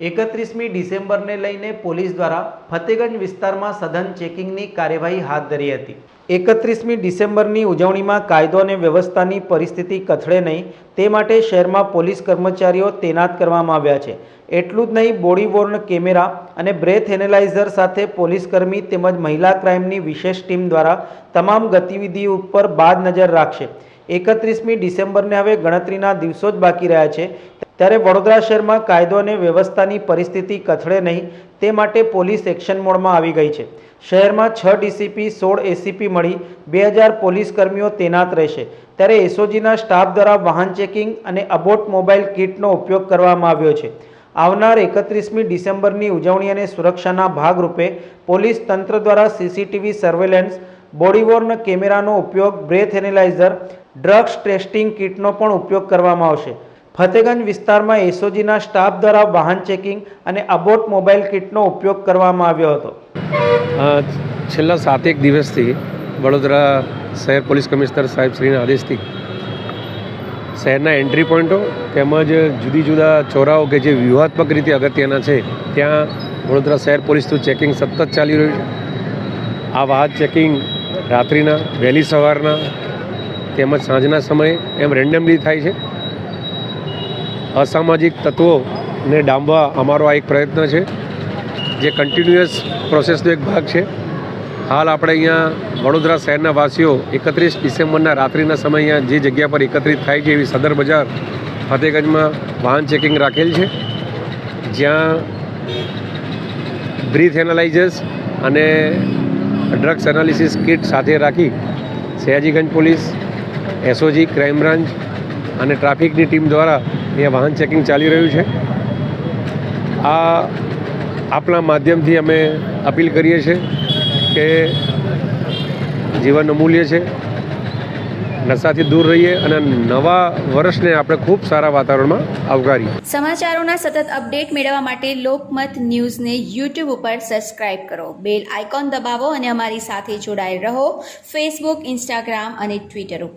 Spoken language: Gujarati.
એકત્રીસમી ડિસેમ્બરને લઈને પોલીસ દ્વારા ફતેગંજ વિસ્તારમાં સઘન ચેકિંગની કાર્યવાહી હાથ ધરી હતી. એકત્રીસમી ડિસેમ્બરની ઉજવણીમાં કાયદો અને વ્યવસ્થાની પરિસ્થિતિ કથળે નહીં, તે માટે શહેરમાં પોલીસ કર્મચારીઓ તૈનાત કરવામાં આવ્યા છે. એટલું જ નહીં, બોડી વોર્ન કેમેરા અને બ્રેથ એનાલાઇઝર સાથે પોલીસકર્મી તેમજ મહિલા ક્રાઇમની વિશેષ ટીમ દ્વારા તમામ ગતિવિધિ ઉપર બાદ નજર રાખશે. એકત્રીસમી ડિસેમ્બરને હવે ગણતરીના દિવસો જ બાકી રહ્યા છે. ત્યારે વડોદરા શહેરમાં કાયદો અને વ્યવસ્થાની પરિસ્થિતિ કથળે નહીં, તે માટે પોલીસ એક્શન મોડમાં આવી ગઈ છે. શહેરમાં છ ડીસીપી, સોળ એસીપી મળી, બે હજાર પોલીસ કર્મીઓ તૈનાત રહેશે. ત્યારે એસઓજીના સ્ટાફ દ્વારા વાહન ચેકિંગ અને અબોટ મોબાઈલ કિટનો ઉપયોગ કરવામાં આવ્યો છે. આવનાર એકત્રીસમી ડિસેમ્બરની ઉજવણી અને સુરક્ષાના ભાગરૂપે પોલીસ તંત્ર દ્વારા સીસીટીવી સર્વેલન્સ બોડીવોર્ન કેમેરાનો ઉપયોગ, બ્રેથ એનેલાઇઝર, ડ્રગ્સ ટેસ્ટિંગ કિટનો પણ ઉપયોગ કરવામાં આવશે. ફતેગંજ વિસ્તારમાં એસઓજીના સ્ટાફ દ્વારા વાહન ચેકિંગ અને અબોટ મોબાઈલ કિટનો ઉપયોગ કરવામાં આવ્યો હતો. છેલ્લા સાતેક દિવસથી વડોદરા શહેર પોલીસ કમિશનર સાહેબ શ્રીના આદેશથી શહેરના એન્ટ્રી પોઈન્ટો તેમજ જુદી જુદા ચોરાઓ કે જે વ્યૂહાત્મક રીતે અગત્યના છે, ત્યાં વડોદરા શહેર પોલીસનું ચેકિંગ સતત ચાલી રહ્યું છે. આ વાહન ચેકિંગ રાત્રિના, વહેલી સવારના તેમજ સાંજના સમયે એમ રેન્ડમલી થાય છે. અસામાજિક તત્વોને ડામવા અમારો આ એક પ્રયત્ન છે, જે કન્ટિન્યુઅસ પ્રોસેસનો એક ભાગ છે. હાલ આપણે અહીંયા વડોદરા શહેરના વાસીઓ એકત્રીસ ડિસેમ્બરના રાત્રિના સમય અહીંયા જે જગ્યા પર એકત્રિત થાય છે એવી સદર બજાર ફતેગંજમાં વાહન ચેકિંગ રાખેલ છે. જ્યાં બ્રીથ એનાલાઇઝર્સ અને ડ્રગ્સ એનાલિસિસ કિટ સાથે રાખી Sayajiganj police, SOG, crime branch અને ટ્રાફિકની ટીમ દ્વારા અહીંયા વાહન ચેકિંગ ચાલી રહ્યું છે. આ આપણા માધ્યમથી અમે અપીલ કરીએ છીએ કે જીવન અમૂલ્ય છે, નશાથી દૂર રહીએ અને નવા વર્ષને આપણે ખૂબ સારા વાતાવરણમાં આવકારીએ. સમાચારોના સતત અપડેટ મેળવવા માટે લોકમત ન્યૂઝને યુટ્યુબ ઉપર સબસ્ક્રાઇબ કરો. બેલ આઇકોન દબાવો અને અમારી સાથે જોડાયેલ રહો ફેસબુક, ઇન્સ્ટાગ્રામ અને ટ્વિટર ઉપર.